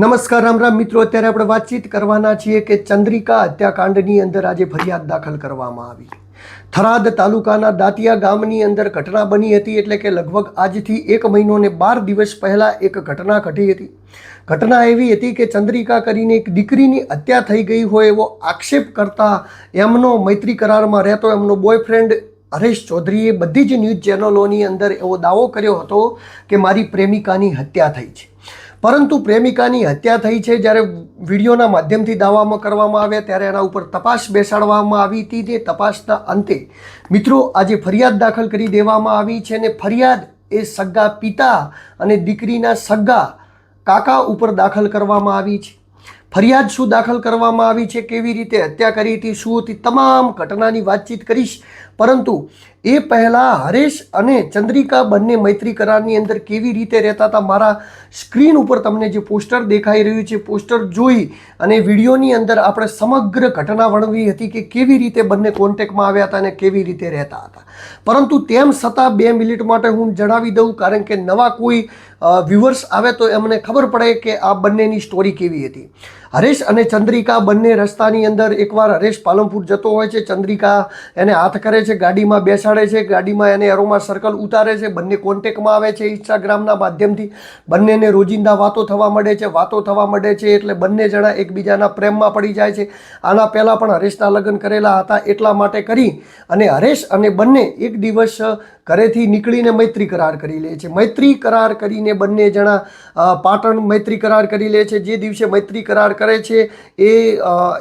નમસ્કાર, રામ રામ. મિત્રો, અત્યારે આપણે વાતચીત કરવાના છીએ કે ચંદ્રિકા હત્યાકાંડની અંદર આજે ફરિયાદ દાખલ કરવામાં આવી. થરાદ તાલુકાના દાંતિયા ગામની અંદર ઘટના બની હતી એટલે કે લગભગ આજથી એક મહિનો ને બાર દિવસ પહેલાં એક ઘટના ઘટી હતી. ઘટના એવી હતી કે ચંદ્રિકા કરીને એક દીકરીની હત્યા થઈ ગઈ હોય એવો આક્ષેપ કરતા એમનો મૈત્રી કરારમાં રહેતો એમનો બોયફ્રેન્ડ હરેશ ચૌધરીએ બધી જ ન્યૂઝ ચેનલોની અંદર એવો દાવો કર્યો હતો કે મારી પ્રેમિકાની હત્યા થઈ છે. પરંતુ પ્રેમિકાની હત્યા થઈ છે જ્યારે વિડીયોના માધ્યમથી દાવામાં કરવામાં આવ્યા ત્યારે એના ઉપર તપાસ બેસાડવામાં આવી હતી તે તપાસના અંતે મિત્રો આજે ફરિયાદ દાખલ કરી દેવામાં આવી છે અને ફરિયાદ એ સગા પિતા અને દીકરીના સગા કાકા ઉપર દાખલ કરવામાં આવી છે. ફરિયાદ શું દાખલ કરવામાં આવી છે, કેવી રીતે હત્યા કરી હતી, શું હતી, તમામ ઘટનાની વાતચીત કરીશ. પરંતુ એ પહેલાં હરેશ અને ચંદ્રિકા બંને મૈત્રી કરારની અંદર કેવી રીતે રહેતા હતા મારા સ્ક્રીન ઉપર તમને જે પોસ્ટર દેખાઈ રહ્યું છે, પોસ્ટર જોઈ અને વિડીયોની અંદર આપણે સમગ્ર ઘટના વર્ણવી હતી કે કેવી રીતે બંને કોન્ટેક્ટમાં આવ્યા હતા અને કેવી રીતે રહેતા હતા. પરંતુ તેમ છતાં બે મિનિટ માટે હું જણાવી દઉં, કારણ કે નવા કોઈ વ્યૂવર્સ આવે તો એમને ખબર પડે કે આ બંનેની સ્ટોરી કેવી હતી. હરેશ અને ચંદ્રિકા બંને રસ્તાની અંદર એકવાર હરેશ પાલનપુર જતો હોય છે, ચંદ્રિકા એને હાથ કરે છે, ગાડીમાં બેસાડે છે, ગાડીમાં એને એરોમાં સર્કલ ઉતારે છે, બંને કોન્ટેકમાં આવે છે ઇન્સ્ટાગ્રામના માધ્યમથી. બંનેને રોજિંદા વાતો થવા મળે છે, વાતો થવા મળે છે, એટલે બંને જણા એકબીજાના પ્રેમમાં પડી જાય છે. આના પહેલાં પણ હરેશના લગ્ન કરેલા હતા, એટલા માટે કરી અને હરેશ અને બંને એક દિવસ ઘરેથી નીકળીને મૈત્રી કરાર કરી લે છે. મૈત્રી કરાર કરીને બંને જણા પાટણ મૈત્રી કરાર કરી લે છે. જે દિવસે મૈત્રી કરાર કરે છે, એ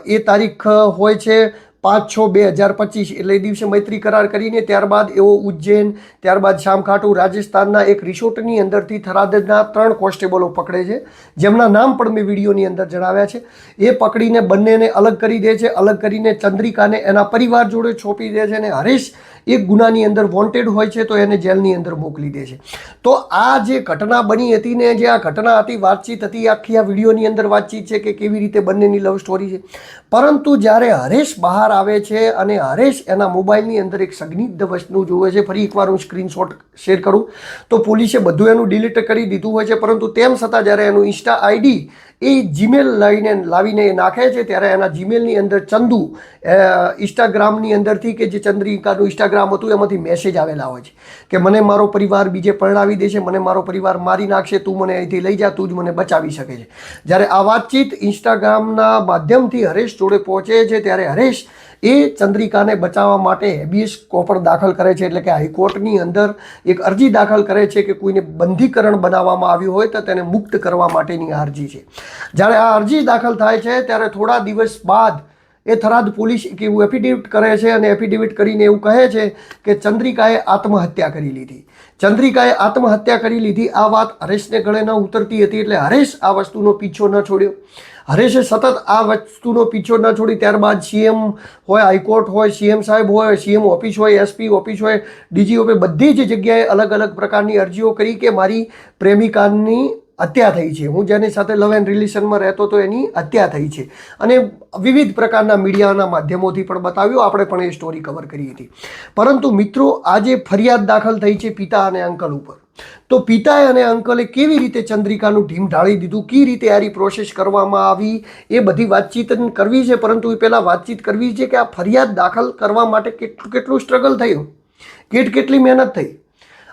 એ તારીખ હોય છે પાંચ છ બે હજાર પચીસ એટલે એ દિવસે મૈત્રી કરાર કરીને ત્યારબાદ એવો ઉજ્જૈન, ત્યારબાદ શામખાટુ, રાજસ્થાનના એક રિસોર્ટની અંદરથી થરાદના ત્રણ કોન્સ્ટેબલો પકડે છે. જેમના નામ પણ મેં વિડીયોની અંદર જણાવ્યા છે. એ પકડીને બંનેને અલગ કરી દે છે, અલગ કરીને ચંદ્રિકાને એના પરિવાર જોડે છોપી દે છે અને હરેશ એક ગુનાની અંદર વોન્ટેડ હોય છે તો એને જેલની અંદર મોકલી દે છે. તો આ જે ઘટના બની હતી ને જે આ ઘટના હતી, વાતચીત હતી, આખી આ વિડીયોની અંદર વાતચીત છે કે કેવી રીતે બંનેની લવ સ્ટોરી છે. પરંતુ જ્યારે હરેશ બહાર આવે છે અને હરેશ એના મોબાઈલની અંદર એક સંદિગ્ધ વસ્તુ જોવે છે, ફરી એકવાર હું સ્ક્રીનશોટ શેર કરું, તો પોલીસે બધું એનું ડિલીટ કરી દીધું હોય છે. પરંતુ તેમ છતાં જ્યારે એનું ઇન્સ્ટા આઈડી એ જીમેલ લઈને લાવીને એ નાખે છે. ત્યારે એના જીમેલની અંદર ચંદુ ઇન્સ્ટાગ્રામની અંદરથી કે જે ચંદ્રિકાનું ઇન્સ્ટાગ્રામ હતું, એમાંથી મેસેજ આવેલા હોય છે કે મને મારો પરિવાર બીજે પરણાવી દેશે, મને મારો પરિવાર મારી નાખશે, તું મને અહીંથી લઈ જા, તું જ મને બચાવી શકે છે. જ્યારે આ વાતચીત ઇન્સ્ટાગ્રામના માધ્યમથી હરેશ જોડે પહોંચે છે, ત્યારે હરેશ એ ચંદ્રિકાને બચાવવા માટે હેબિયસ કોપર દાખલ કરે છે એટલે કે હાઈકોર્ટની અંદર એક અરજી દાખલ કરે છે કે કોઈને બંધીકરણ બનાવવામાં આવ્યું હોય તો તેને મુક્ત કરવા માટેની અરજી છે. જ્યારે આ અરજી દાખલ થાય છે, ત્યારે થોડા દિવસ બાદ એ થરાદ પોલીસ એક એવું એફિડેવિટ કરે છે અને એફિડેવિટ કરીને એવું કહે છે કે ચંદ્રિકાએ આત્મહત્યા કરી લીધી. ચંદ્રિકાએ આત્મહત્યા કરી લીધી. આ વાત હરેશને ગળે ન ઉતરતી હતી એટલે હરેશ આ વસ્તુનો પીછો ન છોડ્યો. હરેશે સતત આ વસ્તુનો પીછો ન છોડી ત્યારબાદ સીએમ હોય, હાઈકોર્ટ હોય, સીએમ સાહેબ હોય, સીએમ ઓફિસ હોય, એસપી ઓફિસ હોય, ડીજી ઓફિસ, બધી જ જગ્યાએ અલગ અલગ પ્રકારની અરજીઓ કરી કે મારી પ્રેમિકાની હત્યા થઈ છે. હું જેની સાથે લવ એન્ડ રિલેશનમાં રહેતો તો એની હત્યા થઈ છે. અને વિવિધ પ્રકારના મીડિયાના માધ્યમોથી પણ બતાવ્યું. આપણે પણ એ સ્ટોરી કવર કરી હતી. પરંતુ મિત્રો, આજે ફરિયાદ દાખલ થઈ છે પિતા અને અંકલ ઉપર. તો પિતાએ અને અંકલે કેવી રીતે ચંદ્રિકાનું ઢીમ ઢાળી દીધું? કઈ રીતે આરી પ્રોસેસ કરવામાં આવી? એ બધી વાતચીત કરવી છે, પરંતુ એ પહેલાં વાતચીત કરવી છે કે આ ફરિયાદ દાખલ કરવા માટે કેટલું કેટલું સ્ટ્રગલ થયું? કેટ કેટલી મહેનત થઈ?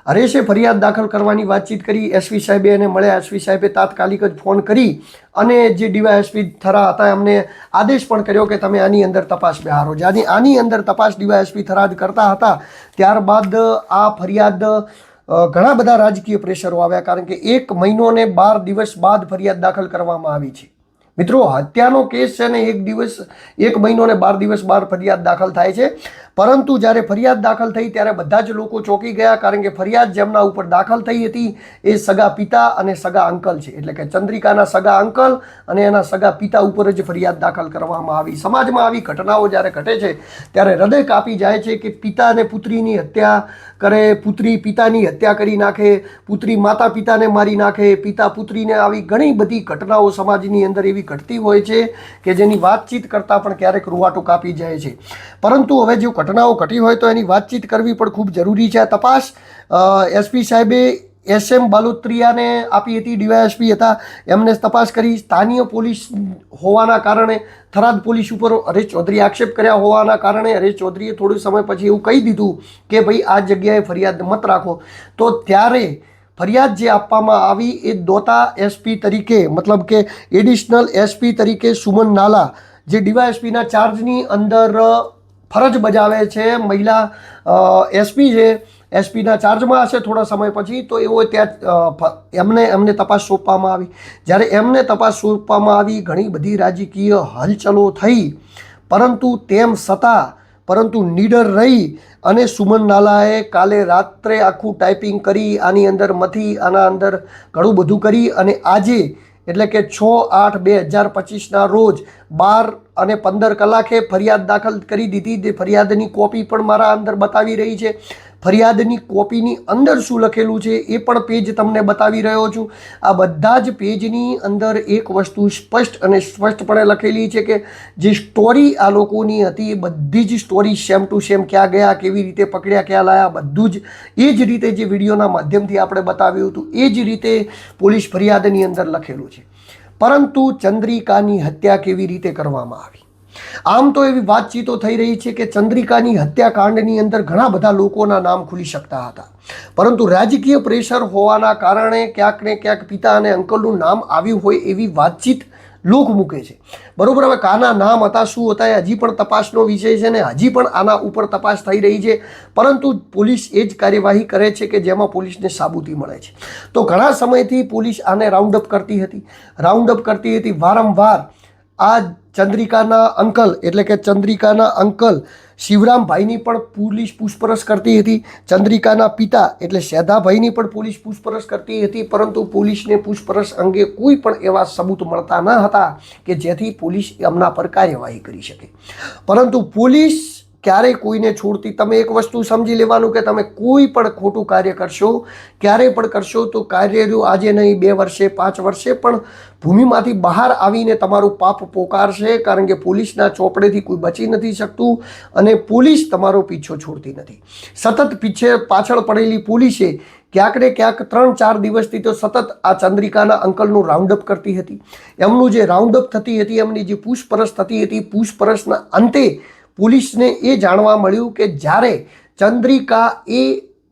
હરેશે ફરિયાદ દાખલ કરવાની વાતચીત કરી એસવી સાહેબે એને મળ્યા. એસવી સાહેબે તાત્કાલિક જ ફોન કરી અને જે ડીવાયએસપી થરા હતા, એમને આદેશ પણ કર્યો કે તમે આની અંદર તપાસ બહારો. જ્યાંથી આની અંદર તપાસ ડીવાયએસપી થરાદ કરતા હતા, ત્યારબાદ આ ફરિયાદ ઘણા બધા રાજકીય પ્રેશરો આવ્યા કારણ કે એક મહિનો ને બાર દિવસ બાદ ફરિયાદ દાખલ કરવામાં આવી છે. મિત્રો, હત્યાનો કેસ છે ને એક દિવસ, એક મહિનો ને બાર દિવસ બાર ફરિયાદ દાખલ થાય છે. પરંતુ જ્યારે ફરિયાદ દાખલ થઈ, ત્યારે બધા જ લોકો ચોંકી ગયા કારણ કે ફરિયાદ જેમના ઉપર દાખલ થઈ હતી, એ સગા પિતા અને સગા અંકલ છે. એટલે કે ચંદ્રિકાના સગા અંકલ અને એના સગા પિતા ઉપર જ ફરિયાદ દાખલ કરવામાં આવી. સમાજમાં આવી ઘટનાઓ જ્યારે ઘટે છે, ત્યારે હૃદય કાપી જાય છે કે પિતા અને પુત્રીની હત્યા કરે, પુત્રી પિતાની હત્યા કરી નાખે, પુત્રી માતા પિતાને મારી નાખે, પિતા પુત્રીને આવી ઘણી બધી ઘટનાઓ સમાજની અંદર એવી ઘટતી હોય છે કે જેની વાતચીત કરતાં પણ ક્યારેક રૂવાટું કાપી જાય છે. પરંતુ હવે જો ઘટનાઓ ઘટી હોય તો એની વાતચીત કરવી પણ ખૂબ જરૂરી છે. આ તપાસ એસપી સાહેબે એસ એમ બાલુત્રિયાને આપી હતી, ડીવાયએસપી હતા. એમને તપાસ કરી. સ્થાનીય પોલીસ હોવાના કારણે થરાદ પોલીસ ઉપર હરેશ ચૌધરી આક્ષેપ કર્યા. હોવાના કારણે હરેશ ચૌધરીએ થોડું સમય પછી એવું કહી દીધું કે ભાઈ આ જગ્યાએ ફરિયાદ મત રાખો. તો ત્યારે ફરિયાદ જે આપવામાં આવી એ દોતા એસપી તરીકે, મતલબ કે એડિશનલ એસપી તરીકે સુમન નાલા, જે ડીવાયએસપીના ચાર્જની અંદર ફરજ બજાવે છે મહિલા એસપી છે એસપીના ચાર્જમાં હશે થોડા સમય પછી, તો એવો ત્યાં એમને એમને તપાસ સોંપવામાં આવી. જ્યારે એમને તપાસ સોંપવામાં આવી, ઘણી બધી રાજકીય હલચલો થઈ. પરંતુ તેમ છતાં પરંતુ નીડર રહી અને સુમન નાલાએ કાલે રાત્રે આખું ટાઈપિંગ કરી, આની અંદર મથી, આના અંદર ઘણું બધું કરી અને આજે એટલે કે છ આઠ બે હજાર પચીસના રોજ બાર અને પંદર કલાકે ફરિયાદ દાખલ કરી દીધી. તે ફરિયાદની કોપી પણ મારા અંદર બતાવી રહી છે. ફરિયાદની કોપીની અંદર શું લખેલું છે એ પણ પેજ તમને બતાવી રહ્યો છું. આ બધા જ પેજની અંદર એક વસ્તુ સ્પષ્ટ અને સ્પષ્ટપણે લખેલી છે કે જે સ્ટોરી આ લોકોની હતી એ બધી જ સ્ટોરી સેમ ટુ સેમ ક્યાં ગયા, કેવી રીતે પકડ્યા, ક્યાં લાયા, બધું જ. એ જ રીતે જે વિડીયોના માધ્યમથી આપણે બતાવ્યું હતું, એ જ રીતે પોલીસ ફરિયાદની અંદર લખેલું છે. પરંતુ ચંદ્રિકાની હત્યા કેવી રીતે કરવામાં આવી? આમ તો એવી વાતચીતો થઈ રહી છે કે ચંદ્રિકાની હત્યાકાંડની અંદર ઘણા બધા લોકોના નામ ખુલી શકતા હતા. પરંતુ રાજકીય પ્રેશર હોવાના કારણે ક્યાંક ને ક્યાંક પિતા અને અંકલનું નામ આવ્યું હોય એવી વાતચીત લોક મૂકે છે. બરોબર, હવે કાના નામ હતા, શું હતા એ હજી પણ તપાસનો વિષય છે ને હજી પણ આના ઉપર તપાસ થઈ રહી છે. પરંતુ પોલીસ એ જ કાર્યવાહી કરે છે કે જેમાં પોલીસને સાબુતી મળે છે. તો ઘણા સમયથી પોલીસ આને રાઉન્ડ અપ કરતી હતી. રાઉન્ડ અપ કરતી હતી વારંવાર. આ ચંદ્રિકાના અંકલ, એટલે કે ચંદ્રિકાના અંકલ શિવરામભાઈની પણ પોલીસ પૂછપરછ કરતી હતી. ચંદ્રિકાના પિતા, એટલે શેધાભાઈની પણ પોલીસ પૂછપરછ કરતી હતી, પરંતુ પોલીસને પૂછપરછ અંગે કોઈ પણ એવા સબૂત મળતા ન હતા કે જેથી પોલીસ એમના પર કાર્યવાહી કરી શકે. પરંતુ પોલીસ ક્યારેય કોઈને છોડતી તમે એક વસ્તુ સમજી લેવાનું કે તમે કોઈ પણ ખોટું કાર્ય કરશો ક્યારેય પણ કરશો તો કાર્ય જો આજે નહીં, બે વર્ષે, પાંચ વર્ષે, પણ ભૂમિમાંથી બહાર આવીને તમારું પાપ પોકારશે કારણ કે પોલીસના ચોપડેથી કોઈ બચી નથી શકતું અને પોલીસ તમારો પીછો છોડતી નથી. સતત પીછે પાછળ પડેલી પોલીસે ક્યાંક ને ક્યાંક ત્રણ ચાર દિવસથી તો સતત આ ચંદ્રિકાના અંકલનું રાઉન્ડ અપ કરતી હતી. એમનું જે રાઉન્ડ અપ થતી હતી, એમની જે પૂછપરછ થતી હતી, પૂછપરછના અંતે પોલીસને એ જાણવા મળ્યું કે જ્યારે ચંદ્રિકા એ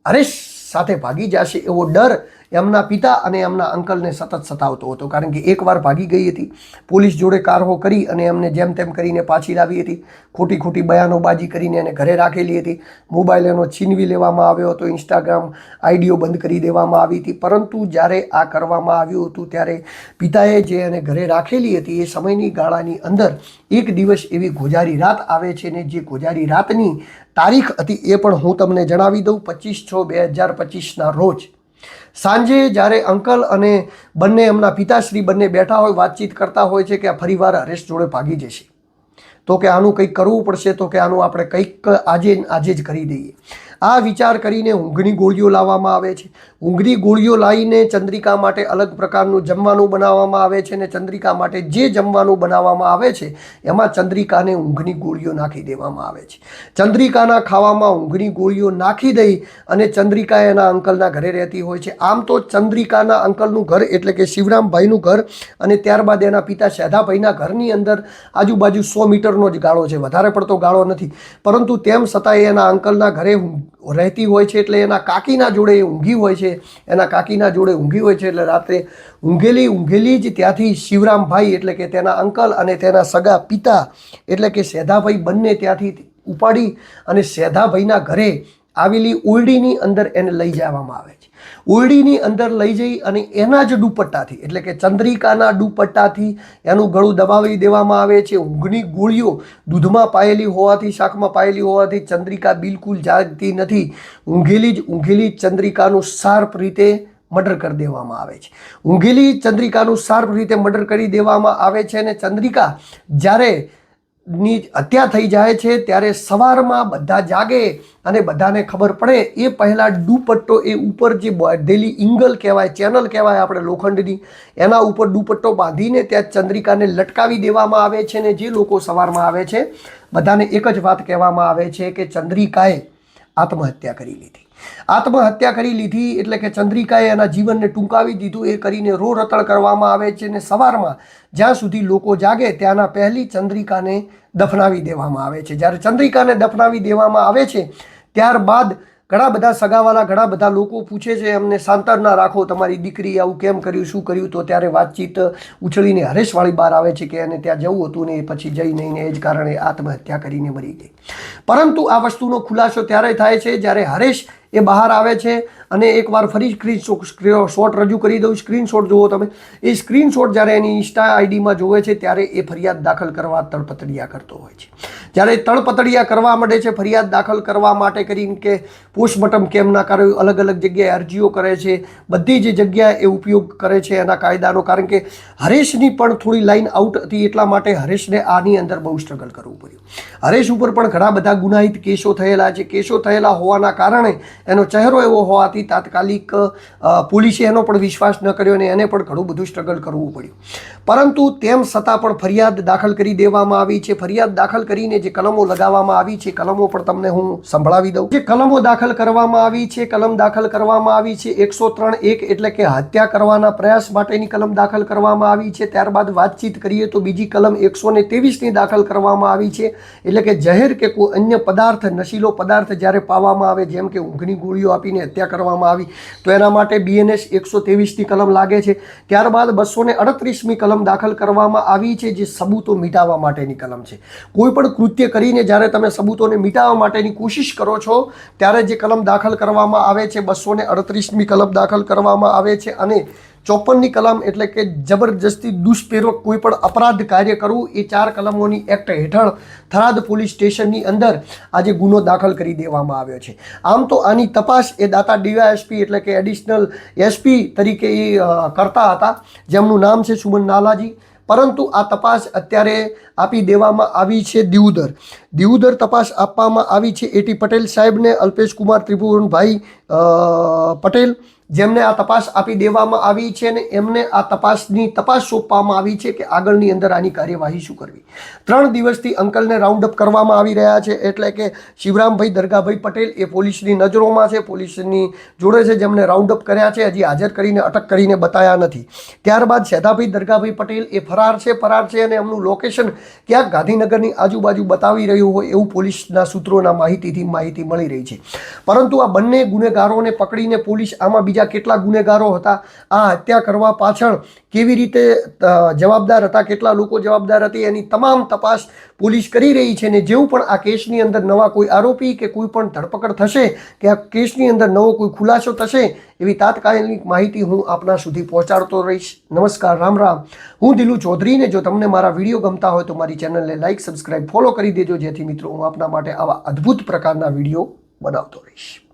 હરેશ સાથે ભાગી જશે એવો ડર એમના પિતા અને એમના અંકલને સતત સતાવતો હતો, કારણ કે એકવાર ભાગી ગઈ હતી, પોલીસ જોડે કારહો કરી અને એમને જેમ તેમ કરીને પાછી લાવી હતી, ખોટી ખોટી બયાનોબાજી કરીને એને ઘરે રાખેલી હતી, મોબાઈલ એનો છીનવી લેવામાં આવ્યો હતો, ઇન્સ્ટાગ્રામ આઈડીઓ બંધ કરી દેવામાં આવી હતી, પરંતુ જ્યારે આ કરવામાં આવ્યું હતું, ત્યારે પિતાએ જે એને ઘરે રાખેલી હતી, એ સમયની ગાળાની અંદર એક દિવસ એવી ગોજારી રાત આવે છે ને જે ગોજારી રાતની તારીખ હતી એ પણ હું તમને જણાવી દઉં, પચીસ છ બે હજાર પચીસના રોજ સાંજે જ્યારે અંકલ અને બંને એમના પિતાશ્રી બંને બેઠા હોય, વાતચીત કરતા હોય છે કે આ ફરીવાર હરેશ જોડે ભાગી જશે. તો કે આનું કંઈક કરવું પડશે, તો કે આનું આપણે કંઈક આજે આજે જ કરી દઈએ. આ વિચાર કરીને ઊંઘની ગોળીઓ લાવવામાં આવે છે. ઊંઘની ગોળીઓ લાવીને ચંદ્રિકા માટે અલગ પ્રકારનું જમવાનું બનાવવામાં આવે છે અને ચંદ્રિકા માટે જે જમવાનું બનાવવામાં આવે છે, એમાં ચંદ્રિકાને ઊંઘની ગોળીઓ નાખી દેવામાં આવે છે. ચંદ્રિકાના ખાવામાં ઊંઘની ગોળીઓ નાખી દઈ અને ચંદ્રિકા એના અંકલના ઘરે રહેતી હોય છે. આમ તો ચંદ્રિકાના અંકલનું ઘર એટલે કે શિવરામભાઈનું ઘર અને ત્યારબાદ એના પિતા શેધાભાઈના ઘરની અંદર આજુબાજુ સો મીટરનો જ ગાળો છે. વધારે પડતો ગાળો નથી. પરંતુ તેમ છતાં એના અંકલના ઘરે રહેતી હોય છે એટલે એના કાકીના જોડે એ ઊંઘી હોય છે. એના કાકીના જોડે ઊંઘી હોય છે એટલે રાત્રે ઊંઘેલી ઊંઘેલી જ ત્યાંથી શિવરામભાઈ એટલે કે તેના અંકલ અને તેના સગા પિતા એટલે કે સેધાભાઈ બંને ત્યાંથી ઉપાડી અને સેધાભાઈના ઘરે આવેલી ઓરડીની અંદર એને લઈ જવામાં આવે છે. ઓરડીની અંદર લઈ જઈ અને એના જ દુપટ્ટાથી, એટલે કે ચંદ્રિકાના દુપટ્ટાથી એનું ગળું દબાવી દેવામાં આવે છે. ઊંઘની ગોળીઓ દૂધમાં પાયેલી હોવાથી, શાકમાં પાયેલી હોવાથી ચંદ્રિકા બિલકુલ જાગતી નથી. ઊંઘેલી જ ઊંઘેલી ચંદ્રિકાનું શાર્પ રીતે મર્ડર કરી દેવામાં આવે છે. ઊંઘેલી ચંદ્રિકાનું શાર્પ રીતે મર્ડર કરી દેવામાં આવે છે અને ચંદ્રિકા જ્યારે ની હત્યા થઈ જાય છે ત્યારે સવારમાં બધા જાગે અને બધાને ખબર પડે. એ પહેલાં દુપટ્ટો એ ઉપર જે બાંધેલી ઇંગલ કહેવાય, ચેનલ કહેવાય આપણે લોખંડની, એના ઉપર દુપટ્ટો બાંધીને ત્યાં ચંદ્રિકાને લટકાવી દેવામાં આવે છે ને જે લોકો સવારમાં આવે છે, બધાને એક જ વાત કહેવામાં આવે છે કે ચંદ્રિકાએ આત્મહત્યા કરી લીધી. આત્મહત્યા કરી લીધી એટલે કે ચંદ્રિકાએ એના જીવનને ટૂંકાવી દીધું. એ કરીને રો રતળ કરવામાં આવે છે ને સવારમાં જ્યાં સુધી લોકો જાગે ત્યાંના પહેલી ચંદ્રિકાને દફનાવી દેવામાં આવે છે. જ્યારે ચંદ્રિકાને દફનાવી દેવામાં આવે છે, ત્યારબાદ ઘણા બધા સગાવાળા ઘણા બધા લોકો પૂછે છે એમને સાંતરના રાખો, તમારી દીકરી આવું કેમ કર્યું, શું કર્યું? તો ત્યારે વાતચીત ઉછળીને હરેશવાળી બહાર આવે છે કે એને ત્યાં જવું હતું ને પછી જઈ નહીં ને એ જ કારણે આત્મહત્યા કરીને મરી ગઈ. પરંતુ આ વસ્તુનો ખુલાસો ત્યારે થાય છે જ્યારે હરેશ એ બહાર આવે છે અને એકવાર ફરી સ્ક્રીન શોટ રજૂ કરી દઉં સ્ક્રીનશોટ જુઓ તમે. એ સ્ક્રીનશોટ જ્યારે એની ઇન્સ્ટા આઈડીમાં જોવે છે, ત્યારે એ ફરિયાદ દાખલ કરવા તળપતડિયા કરતો હોય છે. જ્યારે તળપતડિયા કરવા માંડે છે, ફરિયાદ દાખલ કરવા માટે કરીને કે પોસ્ટમોર્ટમ કેમ ના કર્યું અલગ અલગ જગ્યાએ અરજીઓ કરે છે, બધી જ જગ્યાએ એ ઉપયોગ કરે છે એના કાયદાનો. કારણ કે હરેશની પણ થોડી લાઈન આઉટ હતી એટલા માટે હરેશને આની અંદર બહુ સ્ટ્રગલ કરવું પડ્યું. હરેશ ઉપર પણ ઘણા બધા ગુનાહિત કેસો થયેલા છે. કેસો થયેલા હોવાના કારણે એનો ચહેરો એવો હોવાથી તાત્કાલિક પોલીસે એનો પણ વિશ્વાસ ન કર્યો અને એને પણ ઘણું બધું સ્ટ્રગલ કરવું પડ્યું. પરંતુ તેમ છતાં પણ ફરિયાદ દાખલ કરી દેવામાં આવી છે. ફરિયાદ દાખલ કરીને જે કલમો લગાવવામાં આવી છે કલમો પણ તમને હું સંભળાવી દઉં. જે કલમો દાખલ કરવામાં આવી છે, કલમ દાખલ કરવામાં આવી છે, એકસો ત્રણ એક એટલે કે હત્યા કરવાના પ્રયાસ માટેની કલમ દાખલ કરવામાં આવી છે. ત્યારબાદ વાતચીત કરીએ તો બીજી કલમ એકસો ને ત્રેવીસની દાખલ કરવામાં આવી છે. એટલે કે જહેર કે કોઈ અન્ય પદાર્થ, નશીલો પદાર્થ જ્યારે પાવામાં આવે, જેમ કે ઊંઘની ગોળીઓ આપીને હત્યા કરવામાં આવી. તો એના માટે બીએનએસ એકસો ત્રેવીસની કલમ લાગે છે. ત્યારબાદ બસો ને અડત્રીસમી કલમ દાખલ કરવામાં આવી છે, જે સબૂતો મિટાવવા માટેની કલમ છે. કોઈ પણ કૃત્ય કરીને જ્યારે તમે સબૂતોને મીટાવવા માટેની કોશિશ કરો છો, ત્યારે જે કલમ દાખલ કરવામાં આવે છે, બસો ને અડત્રીસમી કલમ દાખલ કરવામાં આવે છે અને ચોપનની કલમ એટલે કે જબરજસ્તી દુષ્પ્રેરક કોઈ પણ અપરાધ કાર્ય કરવું એ ચાર કલમોની એક્ટ હેઠળ થરાદ પોલીસ સ્ટેશનની અંદર આજે ગુનો દાખલ કરી દેવામાં આવ્યો છે. આમ તો આની તપાસ એ દાતા ડીવાયએસપી એટલે કે એડિશનલ એસપી તરીકે એ કરતા હતા. જેમનું નામ છે સુમન નાલાજી. પરંતુ આ તપાસ અત્યારે આપી દેવામાં આવી છે દિવુદર દિઉદર તપાસ આપવામાં આવી છે એટી પટેલ સાહેબને અલ્પેશ કુમાર ત્રિભુવનભાઈ પટેલ જેમને આ તપાસ આપી દેવામાં આવી છે અને એમને આ તપાસની તપાસ સોંપવામાં આવી છે કે આગળની અંદર આની કાર્યવાહી શું કરવી. ત્રણ દિવસથી અંકલને રાઉન્ડ અપ કરવામાં આવી રહ્યા છે એટલે કે શિવરામભાઈ દરગાભાઈ પટેલ એ પોલીસની નજરોમાં છે, પોલીસની જોડે છે જેમને રાઉન્ડ અપ કર્યા છે, હજી હાજર કરીને અટક કરીને બતાયા નથી. ત્યારબાદ શેધાભાઈ દરગાભાઈ પટેલ એ ફરાર છે ફરાર છે અને એમનું લોકેશન ક્યાંક ગાંધીનગરની આજુબાજુ બતાવી રહ્યું હોય એવું પોલીસના સૂત્રોના માહિતીથી માહિતી મળી રહી છે. પરંતુ આ બંને ગુનેગારોને પકડીને પોલીસ આમાં બીજા કેટલા ગુનેગારો હતા, આ હત્યા કરવા પાછળ કેવી રીતે જવાબદાર હતા, કેટલા લોકો જવાબદાર હતી, એની તમામ તપાસ પોલીસ કરી રહી છે ને જેવું પણ આ કેસની અંદર નવા કોઈ આરોપી કે કોઈ પણ ધરપકડ થશે, કે આ કેસની અંદર નવો કોઈ ખુલાસો થશે, એવી તાત્કાલિક માહિતી હું આપના સુધી પહોંચાડતો રહીશ. નમસ્કાર, રામ રામ. હું દિલુ ચૌધરીને જો તમને મારા વીડિયો ગમતા હોય તો મારી ચેનલને લાઇક સબસ્ક્રાઇબ, ફોલો કરી દેજો, જેથી મિત્રો હું આપના માટે આવા અદ્ભુત પ્રકારના વીડિયો બનાવતો રહીશ.